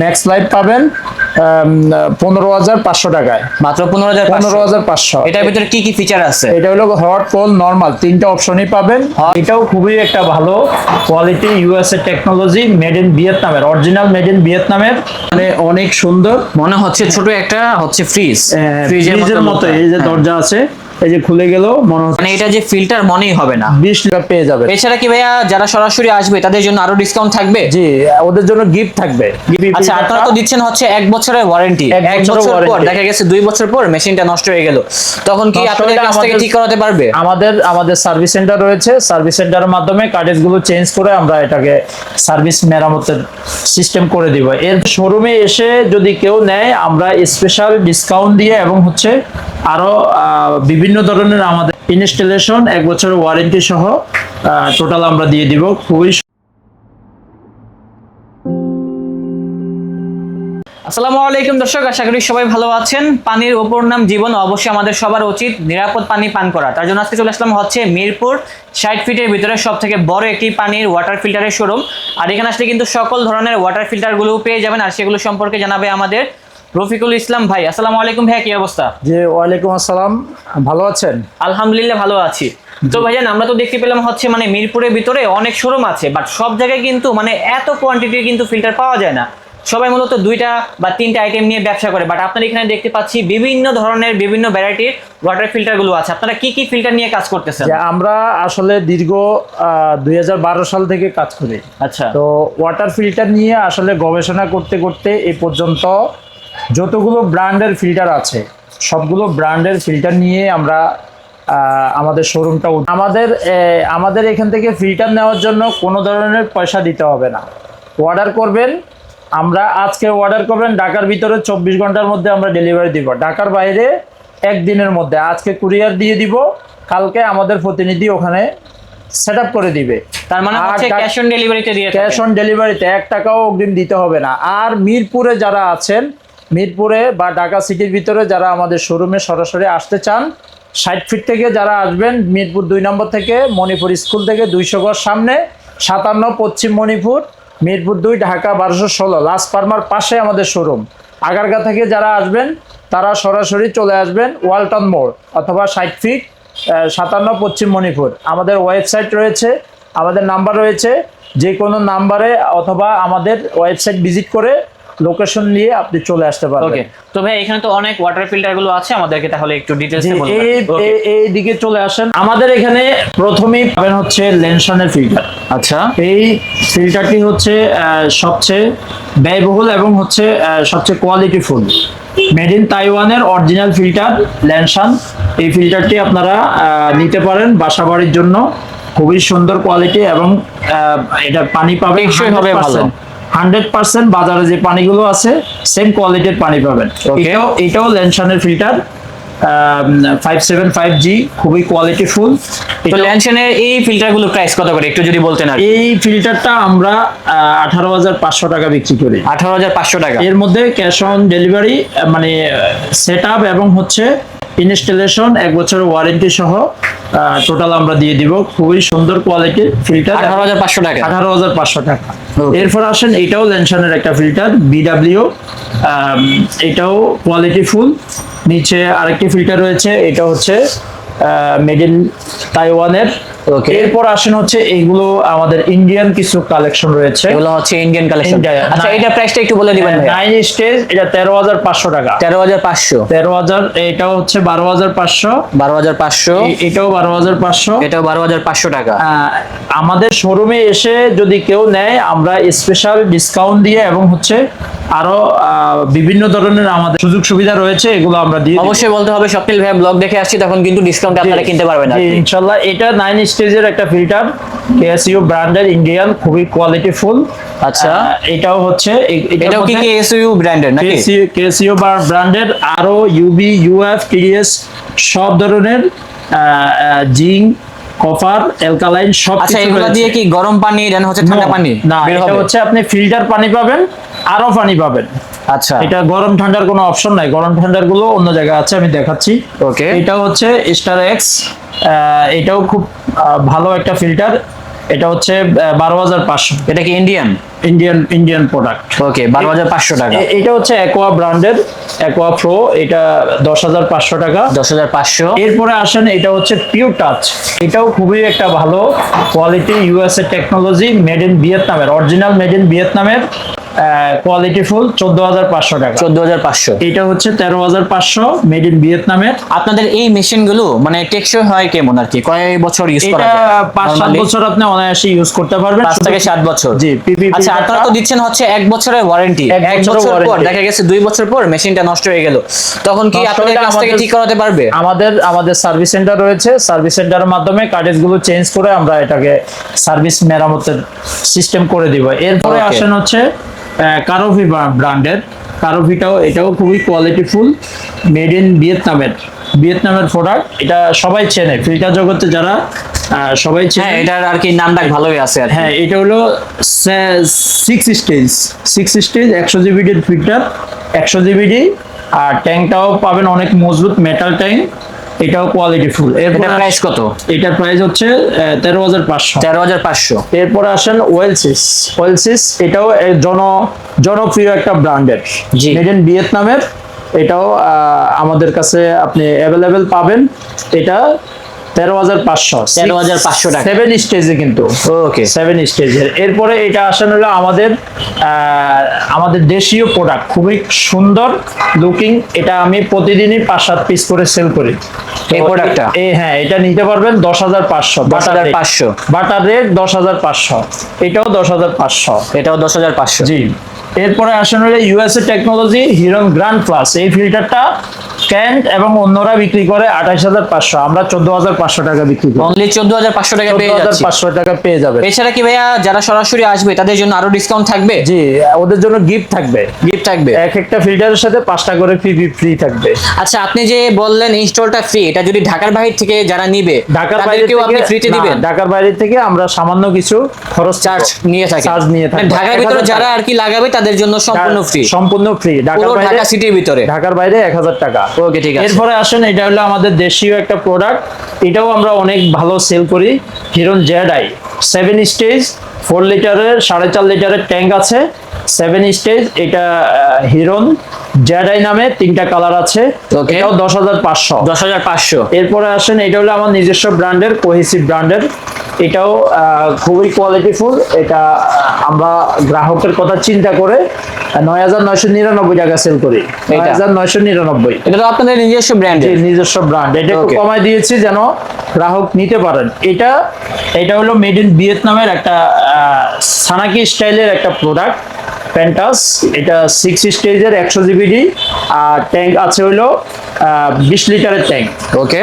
Max life পাবেন পনেরো হাজার পাঁচশো টাকায়। মাত্র পনেরো হাজার পনেরো হাজার পাঁচশো। এটার ভিতরে কি কি ফিচার আছে? এটা হলো হট কোল নর্মাল তিনটা অপশনই পাবেন। এটাও খুবই একটা ভালো কোয়ালিটি ইউএস এর টেকনোলজি মেড ইন ভিয়েতনামের অরিজিনাল মেড ইন ভিয়েতনামের মানে অনেক সুন্দর। মনে হচ্ছে ছোট একটা হচ্ছে ফ্রিজ ফ্রিজের মতো এই যে দরজা আছে। এই যে খুলে গেল মনে হচ্ছে মানে এটা যে ফিল্টার মনেই হবে না। বিশ লিটার পেয়ে যাবে। এছাড়া কি ভাইয়া যারা সরাসরি আসবে তাদের জন্য আরও ডিসকাউন্ট থাকবে? জি ওদের জন্য গিফট থাকবে। আচ্ছা আপনারা তো দিচ্ছেন হচ্ছে এক বছরের ওয়ারেন্টি এক বছর পর দেখা গেছে দুই বছর পর মেশিনটা নষ্ট হয়ে গেল। তখন কি আপনাদের কাছ থেকে ঠিক করাতে পারবে? আমাদের আমাদের সার্ভিস সেন্টার রয়েছে। সার্ভিস সেন্টারের মাধ্যমে কার্টেজগুলো চেঞ্জ করে আমরা এটাকে সার্ভিস মেরামতের সিস্টেম করে দিব। এর শোরুমে এসে যদি কেউ নেয় আমরা স্পেশাল ডিসকাউন্ট দিয়ে এবং হচ্ছে আরও বিভিন্ন ধরনের আমাদের ইনস্টলেশন এক বছরের ওয়ারেন্টি সহ টোটাল আমরা দিয়ে দিব। খুবই আসসালামু আলাইকুম দর্শক, আশা করি সবাই ভালো আছেন। পানির ওপর নাম জীবন অবশ্যই আমাদের সবার উচিত, নিরাপদ পানি পান করা। তার জন্য আজকে চলে আসলাম হচ্ছে মিরপুর, ষাট ফিটের ভিতরে সব থেকে বড় একটি পানির ওয়াটার ফিল্টারের শোরুম আর এখানে আসলে কিন্তু সকল ধরনের ওয়াটার ফিল্টারগুলো পেয়ে যাবেন, আর সেগুলো সম্পর্কে জানাবে আমাদের রফিকুল ইসলাম ভাই আসসালামু আলাইকুম ভাই কি অবস্থা? যে ওয়ালাইকুম আসসালাম। ভালো আছেন? আলহামদুলিল্লাহ ভালো আছি। তো ভাইজান আমরা তো দেখতে পেলাম হচ্ছে মানে মিরপুরের ভিতরে অনেক শোরুম আছে বাট সব জায়গায় কিন্তু মানে এত কোয়ান্টিটির কিন্তু ফিল্টার পাওয়া যায় না। সবাই মূলত দুইটা বা তিনটা আইটেম নিয়ে ব্যবসা করে বাট আপনার এখানে দেখতে পাচ্ছি বিভিন্ন ধরনের বিভিন্ন ভ্যারাইটির ওয়াটার ফিল্টারগুলো আছে। আপনারা কি কি ফিল্টার নিয়ে কাজ করতেছেন? আমরা আসলে দীর্ঘ দুই হাজার বারো সাল থেকে কাজ করি। আচ্ছা। তো ওয়াটার ফিল্টার নিয়ে আসলে গবেষণা করতে করতে এই পর্যন্ত যতগুলো ব্র্যান্ডের ফিল্টার আছে সবগুলো ব্র্যান্ডের ফিল্টার নিয়ে আমরা আমাদের শোরুমটা আমাদের আমাদের এখান থেকে ফিল্টার নেওয়ার জন্য কোনো ধরনের পয়সা দিতে হবে না। অর্ডার করবেন আমরা আজকে অর্ডার করবেন ঢাকার ভিতরে চব্বিশ ঘণ্টার মধ্যে আমরা ডেলিভারি দিব। ঢাকার বাইরে একদিনের মধ্যে আজকে কুরিয়ার দিয়ে দিব কালকে আমাদের প্রতিনিধি ওখানে সেট করে দিবে। তার মানে হচ্ছে ক্যাশ অন ডেলিভারিতে দিয়ে ক্যাশ অন ডেলিভারিতে এক টাকাও অগ্রিম দিতে হবে না। আর মিরপুরে যারা আছেন মিরপুরে বা ঢাকা সিটির ভিতরে যারা আমাদের শোরুমে সরাসরি আসতে চান, ষাট ফিট থেকে যারা আসবেন, মিরপুর দুই নম্বর থেকে মণিপুর স্কুল থেকে দুইশো গজ সামনে, সাতান্ন পশ্চিম মণিপুর, মিরপুর দুই, ঢাকা বারোশো ষোলো লাস্ট ফার্মার পাশে আমাদের শোরুম। আগারগা থেকে যারা আসবেন, তারা সরাসরি চলে আসবেন ওয়ালটন মোড় অথবা ষাট ফিট সাতান্ন পশ্চিম মণিপুর। আমাদের ওয়েবসাইট রয়েছে, আমাদের নাম্বার রয়েছে যে কোনো নাম্বারে অথবা আমাদের ওয়েবসাইট ভিজিট করে লোকেশন নিয়ে আপনি চলে আসতে ওকে পারবেন তো ভাই এখানে তো অনেক ওয়াটার ফিল্টারগুলো আছে আমাদেরকে তাহলে একটু বলবেন এই এই- দিকে চলে আসেন। আমাদের এখানে প্রথমেই পাবেন হচ্ছে লেনশনের ফিল্টার আচ্ছা। এই ফিল্টারটি হচ্ছে সবচেয়ে ব্যয়বহুল এবং হচ্ছে সবচেয়ে কোয়ালিটিফুল মেড ইন তাইওয়ানের অরিজিনাল ফিল্টার ল্যানসান এই ফিল্টারটি আপনারা আহ, নিতে পারেন বাসা বাড়ির জন্য। খুবই সুন্দর কোয়ালিটি এবং আহ, এটা পানি পাবে হবে ভালো। হান্ড্রেড পার্সেন্ট বাজারে যে পানিগুলো আছে সেম কোয়ালিটির পানি পাবেন. এটাও এটাও ল্যানসানের filter five seven five G খুবই কোয়ালিটিফুল তো ল্যানশনের এই ফিল্টারগুলো প্রাইস কত করে? একটু যদি বলতেন আর এই ফিল্টারটা আমরা আঠারো হাজার পাঁচশো টাকা বিক্রি করি। আঠারো হাজার পাঁচশো টাকা। এর মধ্যে ক্যাশ অন ডেলিভারি মানে সেট আপ এবং হচ্ছে ইনস্টলেশন এক বছরের ওয়ারেন্টি সহ টোটাল আমরা দিয়ে দিব। খুবই সুন্দর কোয়ালিটির ফিল্টার আঠারো হাজার পাঁচশো টাকা। আঠারো হাজার পাঁচশো টাকা. এরপর আসেন এটাও ল্যানশনের একটা ফিল্টার বিডাব্লিউ এটাও কোয়ালিটি ফুল নিচে আরেকটি ফিল্টার রয়েছে এটা হচ্ছে মেড ইন তাইওয়ানের. এরপর আসেন হচ্ছে এইগুলো আমাদের ইন্ডিয়ান কিছু কালেকশন রয়েছে। এগুলো হচ্ছে ইন্ডিয়ান কালেকশন আচ্ছা এটা প্রাইসটা একটু বলে দিবেন ভাই নাইন স্টেজ এটা তেরো হাজার পাঁচশো টাকা। তেরো হাজার পাঁচশো। তেরো হাজার এটাও হচ্ছে বারো হাজার পাঁচশো। বারো হাজার পাঁচশো। এটাও বারো হাজার পাঁচশো। এটাও বারো হাজার পাঁচশো টাকা। আহ, আমাদের শোরুমে এসে যদি কেউ নেয় আমরা স্পেশাল ডিসকাউন্ট দিয়ে এবং হচ্ছে আরও বিভিন্ন ধরনের আমাদের সুযোগ সুবিধা রয়েছে এগুলো আমরা দিয়ে অবশ্যই বলতে হবে স্বপ্নিল ভাই ব্লগ দেখে আসছি তখন কিন্তু ডিসকাউন্ট আপনারা কিনতে পারবেন ইনশাল্লাহ এটা নাইন স্টেজের একটা ফিল্টার কেএসইউ ব্র্যান্ডের ইন্ডিয়ান খুবই কোয়ালিটিফুল আচ্ছা। এটাও হচ্ছে এটাও কি মধ্যে- কি এসইউ ব্র্যান্ডের নাকি? বা ব্র্যান্ডের আরও ইউবি ইউএফ টিডিএস সব ধরনের জিঙ্ক কপার অ্যালকালাইন সব আচ্ছা এগুলো দিয়ে কি গরম পানি দেন হচ্ছে ঠান্ডা পানি না এটা হচ্ছে আপনি ফিল্টার পানি পাবেন আরও পানি পাবেন। আচ্ছা। এটা গরম ঠান্ডার কোনো অপশন নাই। গরম ঠান্ডারগুলো অন্য জায়গায় আছে আমি দেখাচ্ছি। Okay. এটা হচ্ছে স্টার এক্স এটাও খুব ভালো একটা ফিল্টার এটা হচ্ছে বারো হাজার পাঁচশো। এটা কি Indian Indian Indian product okay বারো হাজার পাঁচশো টাকা। এটা হচ্ছে অ্যাকোয়া ব্র্যান্ডের অ্যাকোয়া প্রো এটা দশ হাজার পাঁচশো টাকা। দশ হাজার পাঁচশো। এরপরে আসেন এটা হচ্ছে পিওর টাচ এটাও খুবই একটা ভালো quality USA technology made in ভিয়েতনামের অরিজিনাল মেড ইন ভিয়েতনামের কোয়ালিটি ফুল চোদ্দ হাজার পাঁচশো টাকা। চোদ্দ হাজার পাঁচশো। এটা হচ্ছে তেরো হাজার পাঁচশো মেড ইন ভিয়েতনামের। আপনাদের এই মেশিনগুলো মানে টেকসই হয় কেমন আর কি? কয় বছর ইউজ করা যায়? পাঁচ সাত বছর আপনি অনায়াসে ইউজ করতে পারবেন পাঁচ থেকে সাত বছর। জি পিপি আচ্ছা আপনারা তো দিচ্ছেন হচ্ছে এক বছরের ওয়ারেন্টি এক বছর পর দেখা গেছে দুই বছর পর মেশিনটা নষ্ট হয়ে গেল। তখন কি আপনাদের কাছ থেকে ঠিক করাতে পারবে? আমাদের আমাদের সার্ভিস সেন্টার রয়েছে। সার্ভিস সেন্টারের মাধ্যমে কার্টেজগুলো চেঞ্জ করে আমরা এটাকে সার্ভিস মেরামতের সিস্টেম করে দিব। এরপরে. আসেন হচ্ছে কারোভি ব্র্যান্ডের কারোভিটাও এটাও খুবই কোয়ালিটিফুল মেড ইন ভিয়েতনামের। ভিয়েতনামের প্রোডাক্ট এটা সবাই চেনে। ফিল্টার জগতে যারা সবাই চেনে। হ্যাঁ এটার আর কি নাম ডাক ভালোই আছে আর হ্যাঁ এটা হলো সিক্স স্টেজ সিক্স স্টেজ একশো জিবিডির ফিল্টার একশো জিবিডি আর ট্যাঙ্কটাও পাবেন অনেক মজবুত মেটাল ট্যাঙ্ক এটাও কোয়ালিটি ফুল এটার প্রাইস কত? এটার প্রাইস হচ্ছে তেরো হাজার পাঁচশো। তেরো হাজার পাঁচশো। এরপরে আসেন ওয়েলসিস ওয়েলসিস এটাও জন জনপ্রিয় একটা ব্র্যান্ডের। মেড ইন ভিয়েতনামের এটাও আমাদের কাছে আপনি অ্যাভেলেবেল পাবেন। এটা তেরো হাজার পাঁচশো। 13,500 টাকা। সেভেন স্টেজে কিন্তু। ওকে সেভেন স্টেজের এরপরে এটা আসেন হলো আমাদের দেশীয় প্রোডাক্ট খুবই সুন্দর লুকিং এটা আমি প্রতিদিনই পাঁচ সাত পিস করে সেল করি। এই প্রোডাক্টটা? এই হ্যাঁ এটা নিতে পারবেন দশ হাজার পাঁচশো। হাজার পাঁচশো। বাটার রেট দশ হাজার পাঁচশো। এটাও দশ হাজার পাঁচশো। এটাও দশ হাজার পাঁচশো। জি। এরপরে আসেন হলো ইউএসএ টেকনোলজি হিরন গ্র্যান্ড প্লাস এই ফিল্টারটা ক্যান্ট এবং অন্যরা বিক্রি করে আঠাশ হাজার পাঁচশো। আমরা চোদ্দ হাজার পাঁচশো টাকা বিক্রি করি। অনলি চোদ্দ হাজার পাঁচশো টাকা পেয়ে যাচ্ছি। পাঁচশো টাকা পেয়ে যাবে। এছাড়া কি ভাইয়া যারা সরাসরি আসবে তাদের জন্য আরও ডিসকাউন্ট থাকবে? জি ওদের জন্য গিফট থাকবে। গিফট থাকবে। এক একটা ফিল্টারের সাথে পাঁচটা করে ফ্রি ফ্রি থাকবে। আচ্ছা আপনি যে বললেন ইনস্টলটা ফ্রি এটা যদি ঢাকার বাহির থেকে যারা নিবে ঢাকার বাইরে তাদেরকেও আপনি থেকে ফ্রিতে দিবেন? ঢাকার বাইরে থেকে আমরা সামান্য কিছু খরচ চার্জ নিয়ে থাকেন চার্জ নিয়ে মানে থাকব। ঢাকার ভিতরে যারা আর কি লাগাবে তাদের জন্য সম্পূর্ণ ফ্রি সম্পূর্ণ ফ্রি ঢাকার বাইরে ঢাকা সিটির ভিতরে। ঢাকার বাইরে এক হাজার টাকা। ওকে ঠিক আছে। এরপরে আসেন এটা হলো আমাদের দেশীয় একটা প্রোডাক্ট এটাও আমরা অনেক ভালো সেল করি। হিরন Z I seven stage four লিটারের সাড়ে চার লিটারের ট্যাঙ্ক আছে। সেভেন স্টেজ এটা হিরন জেড আই নামে তিনটা কালার আছে. এটাও দশ হাজার পাঁচশো। দশ হাজার পাঁচশো। এরপরে আসেন এটা হলো আমার নিজস্ব ব্র্যান্ডের কোহেসিভ ব্র্যান্ডের এটাও খুবই কোয়ালিটিফুল এটা আমরা গ্রাহকের কথা চিন্তা করে নয় হাজার নয়শো নিরানব্বই টাকা সেল করি। নয় হাজার নয়শো নিরানব্বই। এটা তো আপনাদের নিজস্ব ব্র্যান্ডের যে নিজস্ব ব্র্যান্ড এটা. কমায় দিয়েছি যেন গ্রাহক নিতে পারেন। এটা এটা হলো মেড ইন ভিয়েতনামের একটা সানাকি স্টাইলের একটা প্রোডাক্ট প্যান্টাস এটা সিক্স স্টেজের একশো জিবিডি আর ট্যাঙ্ক আছে হলো বিশ লিটারের ট্যাঙ্ক ওকে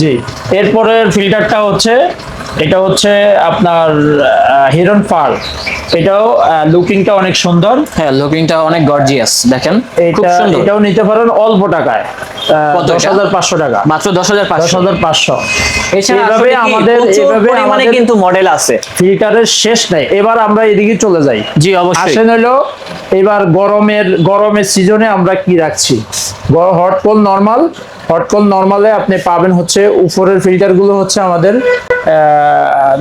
জি। এরপরের ফিল্টারটা হচ্ছে এটা হচ্ছে আপনার হিরন ফার এটাও লুকিংটা অনেক সুন্দর। হ্যাঁ লুকিংটা অনেক গর্জিয়াস দেখেন। এটা এটাও নিতে পারেন অল্প টাকায় দশ? হাজার পাঁচশো টাকা। মাত্র দশ হাজার দশ হাজার পাঁচশো। এছাড়া এইভাবে আমাদের পরিমাণে আমাদের কিন্তু মডেল আছে। ফিল্টারের শেষ নেই। এবার আমরা এদিকে চলে যাই। জি অবশ্যই। আসেন হলো এবার গরমের গরমের সিজনে আমরা কি রাখছি? Hot cold normal hot cold নর্মালে আপনি পাবেন হচ্ছে উপরের ফিল্টারগুলো হচ্ছে আমাদের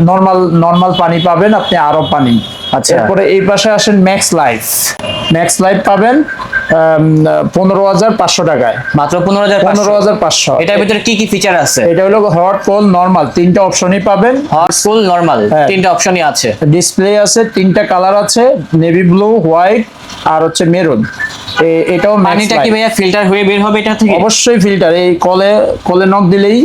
নর্মাল নর্মাল পানি পাবেন আপনি আরও পানি আচ্ছা। এরপরে এই পাশে আসেন ম্যাক্স লাইফ ম্যাক্স লাইফ পাবেন পনেরো হাজার পাঁচশো টাকায়। মাত্র পনেরো হাজার পনেরো হাজার পাঁচশো। এটার ভিতরে কি কি ফিচার আছে? এটা হলো হট কোল নর্মাল তিনটা অপশনই পাবেন। Hot full normal. তিনটা অপশনই আছে। ডিসপ্লে আছে তিনটা কালার আছে নেভি ব্লু হোয়াইট আর হচ্ছে মেরুন এটাও পানিটা কি ভাইয়া ফিল্টার হয়ে বের হবে এটা থেকে? অবশ্যই ফিল্টার এই কলে কলে নক দিলেই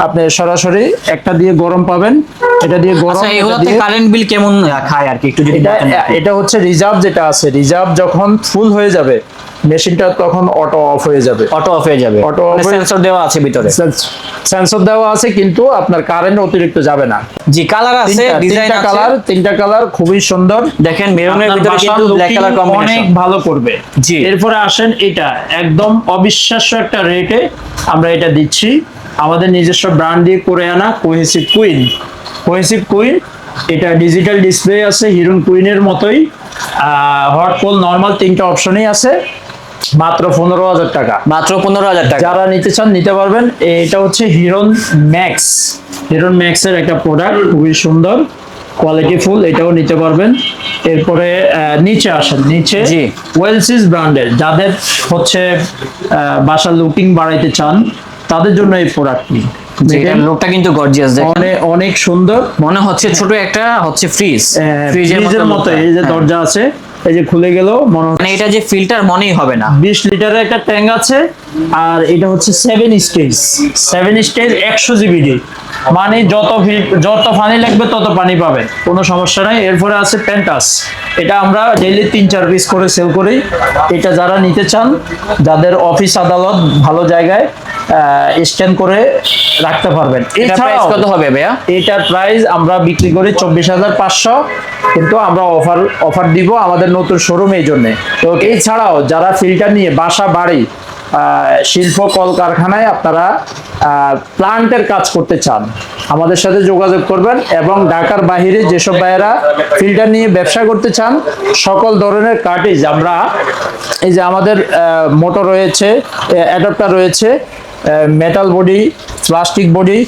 আপনি সরাসরি একটা দিয়ে গরম পাবেন এটা দিয়ে গরম আচ্ছা এগুলোতে কারেন্ট বিল কেমন খায় আর কি? একটু যদি এটা এটা হচ্ছে রিজার্ভ যেটা আছে রিজার্ভ যখন ফুল হয়ে যাবে মেশিনটা তখন অটো অফ হয়ে যাবে। অটো অফ হয়ে যাবে। Off সেন্সর দেওয়া আছে ভিতরে। সেন্সর দেওয়া আছে কিন্তু আপনার কারেন্ট অতিরিক্ত যাবে না। জি কালার আছে তিনটা- ডিজাইন আছে। কালার তিনটা কালার খুবই সুন্দর। দেখেন মেরুনের ভিতরে কিন্তু ব্ল্যাক কালার অনেক ভালো করবে। জি। এরপরে আসেন এটা একদম অবিশ্বাস্য একটা রেটে আমরা এটা দিচ্ছি। আমাদের নিজস্ব ব্র্যান্ড দিয়ে করে আনা কোহেসিভ কুইন কোহেসিভ কুইন এটা ডিজিটাল ডিসপ্লে আছে হিরোন কুইনের মতোই। হট কোল নর্মাল তিনটা অপশনই আছে। মাত্র পনেরো হাজার টাকা। মাত্র পনেরো হাজার টাকা। যারা নিতে চান নিতে পারবেন। এটা হচ্ছে হিরন ম্যাক্স হিরন ম্যাক্স এর একটা প্রোডাক্ট খুবই সুন্দর কোয়ালিটি ফুল এটাও নিতে পারবেন। এরপরে নিচে আসেন। নিচে। ওয়েলসিস ব্র্যান্ডের যাদের হচ্ছে বাসার লুকিং বাড়াইতে চান তাদের জন্য এই প্রোডাক্টটি লোকটা কিন্তু গর্জিয়াস দেখেন। অনেক সুন্দর। মনে হচ্ছে ছোট একটা হচ্ছে ফ্রিজ ফ্রিজের মতো এই যে দরজা আছে এই যে খুলে গেল মনে মানে এটা যে ফিল্টার মনেই হবে না। বিশ লিটারের একটা ট্যাঙ্ক আছে আর এটা হচ্ছে সেভেন স্টেজ সেভেন স্টেজ একশো জিবিডি মানে যত যত পানি লাগবে তত পানি পাবেন। কোনো সমস্যা নাই। এরপরে আছে প্যান্টাস এটা আমরা ডেইলি তিন চার পিস করে সেল করি। এটা যারা নিতে চান যাদের অফিস আদালত ভালো জায়গায় স্ক্যান করে রাখতে পারবেন। এছাড়াও কত হবে ভাইয়া? এটার প্রাইস আমরা বিক্রি করি চব্বিশ হাজার পাঁচশো কিন্তু আমরা অফার অফার দিব আমাদের নতুন শোরুম এই জন্য। তো এছাড়াও যারা ফিল্টার নিয়ে বাসা বাড়ি শিল্প কলকারখানায় আপনারা প্লান্টের কাজ করতে চান আমাদের সাথে যোগাযোগ করবেন এবং ঢাকার বাহিরে যেসব ভাইয়েরা ফিল্টার নিয়ে ব্যবসা করতে চান সকল ধরনের কার্টেজ আমরা এই যে আমাদের মোটর রয়েছে অ্যাডাপ্টার রয়েছে মেটাল বডি প্লাস্টিক বডি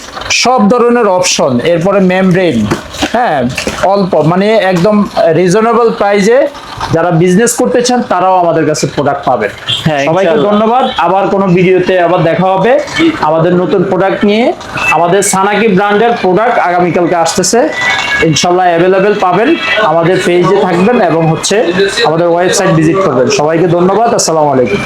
সব ধরনের অপশন এরপরে মেমব্রেন হ্যাঁ অল্প মানে একদম রিজনেবল প্রাইজে যারা বিজনেস করতে চান তারাও আমাদের কাছে প্রোডাক্ট পাবেন। হ্যাঁ, সবাইকে। ধন্যবাদ। আবার কোনো ভিডিওতে আবার দেখা হবে। আমাদের নতুন প্রোডাক্ট নিয়ে আমাদের সানাকি ব্র্যান্ডের প্রোডাক্ট আগামীকালকে আসতেছে। ইনশাল্লাহ অ্যাভেলেবেল পাবেন। আমাদের পেজে থাকবেন এবং হচ্ছে আমাদের ওয়েবসাইট ভিজিট করবেন। সবাইকে ধন্যবাদ। আসসালামু আলাইকুম।